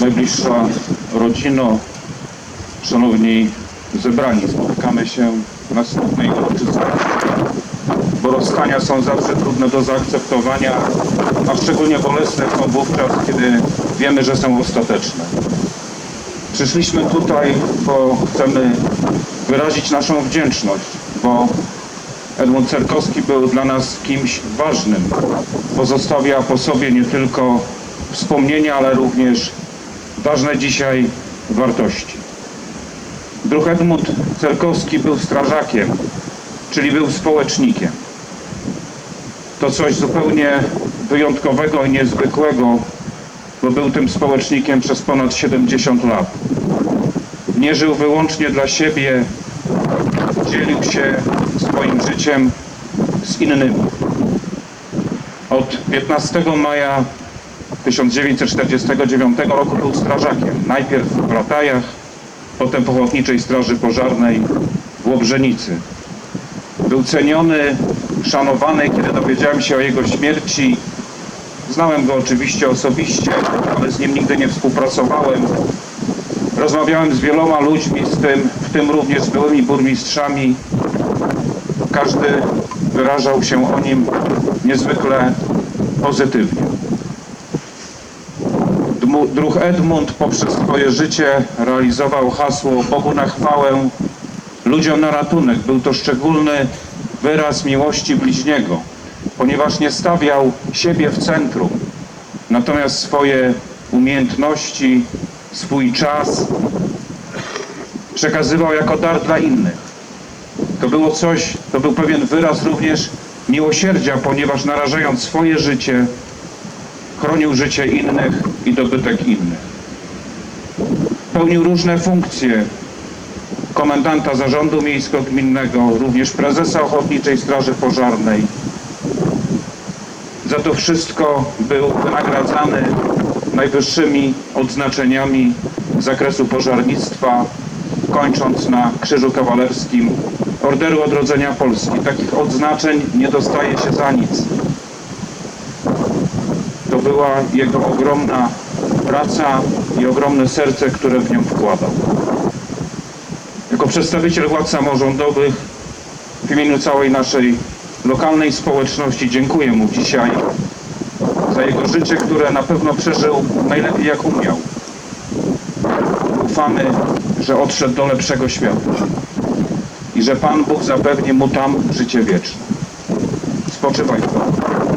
najbliższa rodzino, szanowni zebrani, spotykamy się na smutnej uroczystości, bo rozstania są zawsze trudne do zaakceptowania, a szczególnie bolesne są wówczas, kiedy wiemy, że są ostateczne. Przyszliśmy tutaj, bo chcemy wyrazić naszą wdzięczność, bo Edmund Cerkowski był dla nas kimś ważnym. Pozostawia po sobie nie tylko wspomnienia, ale również ważne dzisiaj wartości. Druh Edmund Cerkowski był strażakiem, czyli był społecznikiem. To coś zupełnie wyjątkowego i niezwykłego, bo był tym społecznikiem przez ponad 70 lat. Nie żył wyłącznie dla siebie, dzielił się swoim życiem z innymi. Od 15 maja 1949 roku był strażakiem. Najpierw w Ratajach, potem w Ochotniczej Straży Pożarnej w Łobrzenicy. Był ceniony, szanowany. Kiedy dowiedziałem się o jego śmierci, znałem go oczywiście osobiście, ale z nim nigdy nie współpracowałem. Rozmawiałem z wieloma ludźmi, z tym, w tym również z byłymi burmistrzami. Każdy wyrażał się o nim niezwykle pozytywnie. Druh Edmund poprzez swoje życie realizował hasło Bogu na chwałę, ludziom na ratunek. Był to szczególny wyraz miłości bliźniego, ponieważ nie stawiał siebie w centrum, natomiast swoje umiejętności, swój czas przekazywał jako dar dla innych. To było coś, to był pewien wyraz również miłosierdzia, ponieważ narażając swoje życie, chronił życie innych i dobytek innych. Pełnił różne funkcje komendanta zarządu miejsko-gminnego, również prezesa Ochotniczej Straży Pożarnej. Za to wszystko był wynagradzany najwyższymi odznaczeniami z zakresu pożarnictwa, kończąc na Krzyżu Kawalerskim Orderu Odrodzenia Polski. Takich odznaczeń nie dostaje się za nic. To była jego ogromna praca i ogromne serce, które w nią wkładał. Jako przedstawiciel władz samorządowych w imieniu całej naszej lokalnej społeczności dziękuję mu dzisiaj za jego życie, które na pewno przeżył najlepiej jak umiał. Ufamy, że odszedł do lepszego świata i że Pan Bóg zapewni mu tam życie wieczne. Spoczywaj. Panie.